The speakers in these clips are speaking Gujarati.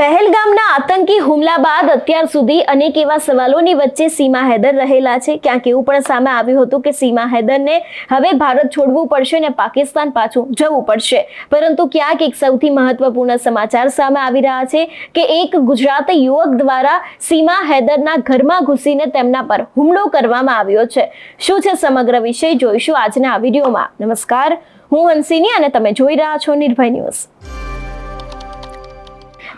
પહેલગામના આતંકી હુમલા બાદ અત્યાર સુધી અનેક એવા સવાલોની વચ્ચે સીમા હૈદર રહેલા છે. ક્યાંક એવું પણ સામે આવ્યું હતું કે સીમા હૈદરને હવે ભારત છોડવું પડશે અને પાકિસ્તાન પાછું જવું પડશે. પરંતુ ક્યાંક એક સૌથી મહત્વપૂર્ણ સમાચાર સામે આવી રહ્યા છે કે એક ગુજરાતી યુવક દ્વારા સીમા હૈદરના ઘરમાં ઘૂસીને તેમના પર હુમલો કરવામાં આવ્યો છે. શું છે સમગ્ર વિષય? જોઈશું આજના આ વિડીયોમાં. નમસ્કાર. હું હંસિની અને તમે જોઈ રહ્યા છો નિર્ભય ન્યૂઝ.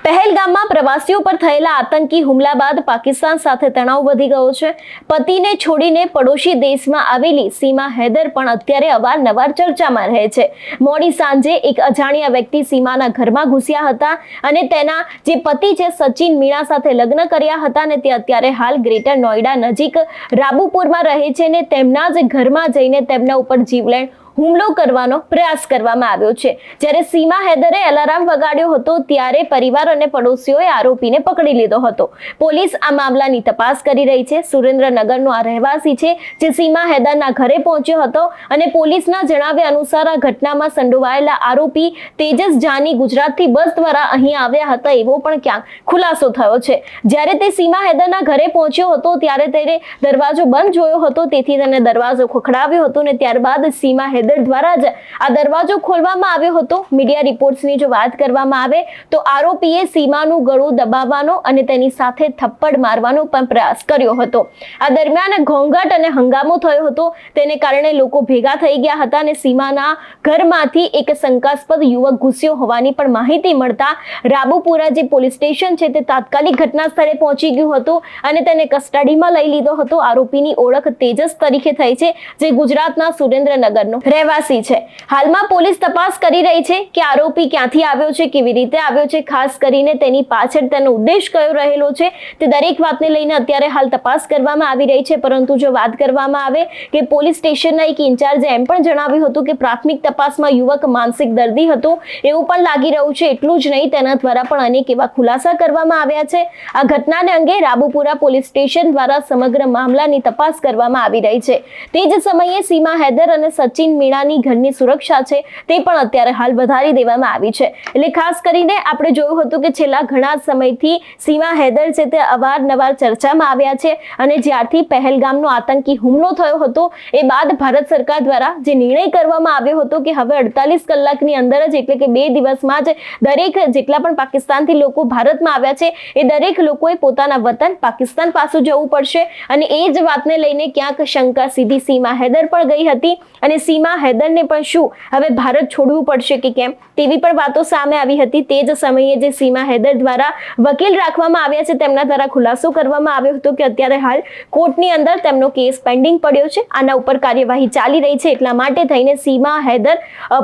પહેલગામમાં પ્રવાસીઓ પર થયેલા આતંકી હુમલા બાદ પાકિસ્તાન સાથે તણાવ વધી ગયો છે. પતિને છોડીને પડોશી દેશમાં આવેલી સીમા હૈદર પણ અત્યારે અવારનવાર ચર્ચામાં રહે છે. મોડી સાંજે એક અજાણ્યા વ્યક્તિ સીમાના ઘરમાં ઘૂસ્યા હતા અને તેના જે પતિ છે સચિન મીણા સાથે લગ્ન કર્યા હતા ને તે અત્યારે હાલ ગ્રેટર નોઈડા નજીક રાબુપુરમાં રહે છે ને તેમના જ ઘરમાં જઈને તેમના ઉપર જીવલેણ હુમલો કરવાનો પ્રયાસ કરવામાં આવ્યો છે. જ્યારે સીમા હૈદરે એલાર્મ વગાડ્યો હતો ત્યારે પરિવાર અને પડોશીઓએ આરોપીને પકડી લીધો હતો. પોલીસ આ મામલાની તપાસ કરી રહી છે. સુરેન્દ્રનગરનો આ રહેવાસી છે જે સીમા હૈદરના ઘરે પહોંચ્યો હતો અને પોલીસના જણાવ્યા અનુસાર આ ઘટનામાં સંડોવાયેલા આરોપી તેજસ જાની ગુજરાતથી બસ દ્વારા અહીં આવ્યા હતા એવો પણ ક્યાંક ખુલાસો થયો છે. જ્યારે તે સીમા હૈદરના ઘરે પહોંચ્યો હતો ત્યારે તેને દરવાજો બંધ જોયો હતો. તેથી તેને દરવાજો ખખડાવ્યો હતો અને ત્યારબાદ સીમા હૈદર દ્વારા જ આ દરવાજો ખોલવામાં આવ્યો હતો. મીડિયા રિપોર્ટ્સની જો વાત કરવામાં આવે તો આરોપીએ સીમાનું ગળું દબાવવાનો અને તેની સાથે થપ્પડ મારવાનો પણ પ્રયાસ કર્યો હતો. આ દરમિયાન ઘોંઘાટ અને હંગામો થયો હતો. તેને કારણે લોકો ભેગા થઈ ગયા હતા અને સીમાના ઘરમાંથી એક શંકાસ્પદ યુવક ઘૂસ્યો હોવાની પણ માહિતી મળતા રાબુપુરા જે પોલીસ સ્ટેશન છે તે તાત્કાલિક ઘટના સ્થળે પહોંચી ગયું હતું અને તેને કસ્ટડીમાં લઈ લીધો હતો. આરોપીની ઓળખ તેજસ તરીકે થઈ છે, જે ગુજરાતના સુરેન્દ્રનગરનો રહેવાસી છે. હાલમાં પોલીસ તપાસ કરી રહી છે કે આરોપી ક્યાંથી આવ્યો છે, કેવી રીતે આવ્યો છે, ખાસ કરીને તેની પાછળ તેનો ઉદ્દેશ કયો રહેલો છે, તે દરેક વાતને લઈને અત્યારે હાલ તપાસ કરવામાં આવી રહી છે. પરંતુ જો વાત કરવામાં આવે કે પોલીસ સ્ટેશનના એક ઇન્ચાર્જે એમ પણ જણાવ્યું હતું કે પ્રાથમિક તપાસમાં યુવક માનસિક દર્દી હતો. એવું પણ લાગી રહ્યું છે. એટલું જ નહીં, તેના દ્વારા પણ અનેક એવા ખુલાસા કરવામાં આવ્યા છે. આ ઘટનાને અંગે રાબુપુરા પોલીસ સ્ટેશન દ્વારા સમગ્ર મામલાની તપાસ કરવામાં આવી રહી છે. તે જ સમયે સીમા હૈદર અને સચિન મીણાની ઘરની સુરક્ષા છે તે પણ અત્યારે હાલ વધારી દેવામાં આવી છે. એટલે ખાસ કરીને આપણે જોયું હતું કે છેલ્લા ઘણા સમયથી સીમા હૈદર છે તે અવારનવાર ચર્ચામાં આવ્યા છે અને જ્યારથી પહેલગામનો આતંકી હુમલો થયો હતો, એ બાદ ભારત સરકાર દ્વારા જે નિર્ણય કરવામાં આવ્યો હતો કે હવે અડતાલીસ કલાકની અંદર જ એટલે કે બે દિવસમાં જ દરેક જેટલા પણ પાકિસ્તાનથી લોકો ભારતમાં આવ્યા છે, એ દરેક લોકોએ પોતાના વતન પાકિસ્તાન પાછું જવું પડશે. અને એ જ વાતને લઈને ક્યાંક શંકા સીધી સીમા હેદર પણ ગઈ હતી અને સીમા હૈદરને પણ શું? હવે ભારત છોડવું પડશે કે કેમ? તેવી પણ વાતો સામે આવી હતી. તે જ સમયે જે સીમા હૈદર દ્વારા વકીલ રાખવામાં આવ્યા છે, તેમના દ્વારા ખુલાસો કરવામાં આવ્યો હતો કે અત્યારે હાલ કોર્ટની અંદર તેમનો કેસ પેન્ડિંગ પડ્યો છે. આના ઉપર કાર્યવાહી ચાલી રહી છે. એટલા માટે થઈને સીમા હૈદર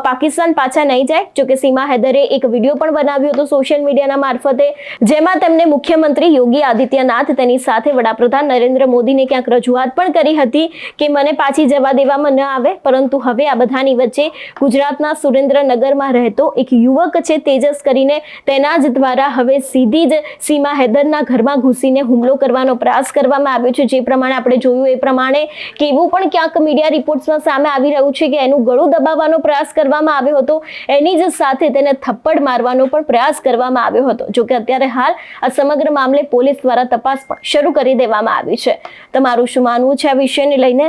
પાકિસ્તાન પાછા નહીં જાય. જોકે સીમા હૈદરે એક વીડિયો પણ બનાવ્યો હતો સોશિયલ મીડિયાના મારફતે, જેમાં તેમને મુખ્યમંત્રી યોગી આદિત્યનાથ, તેની સાથે વડાપ્રધાન નરેન્દ્ર મોદીને ક્યાંક રજૂઆત પણ કરી હતી કે મને પાછી જવા દેવામાં ન આવે, પરંતુ હવે આ બધાની વચ્ચે ગુજરાતના સુરેન્દ્રનગરમાં રહેતો એક યુવક છે, તેજસ કરીને. તેના જ દ્વારા હવે સીધી જ સીમા હૈદરના ઘરમાં ઘૂસીને હુમલો કરવાનો પ્રયાસ કરવામાં આવ્યો છે. જે પ્રમાણે આપણે જોયું, એ પ્રમાણે કેવું પણ ક્યાંક મીડિયા રિપોર્ટ્સમાં સામે આવી રહ્યું છે કે એનું ગળું દબાવવાનો પ્રયાસ કરવામાં આવ્યો હતો. એની જ સાથે તેને થપ્પડ મારવાનો પણ પ્રયાસ કરવામાં આવ્યો હતો. જોકે અત્યારે હાલ આ સમગ્ર મામલે પોલીસ દ્વારા તપાસ પણ શરૂ કરી દેવામાં આવી છે. તમારું શું માનવું છે આ વિષયને લઈને?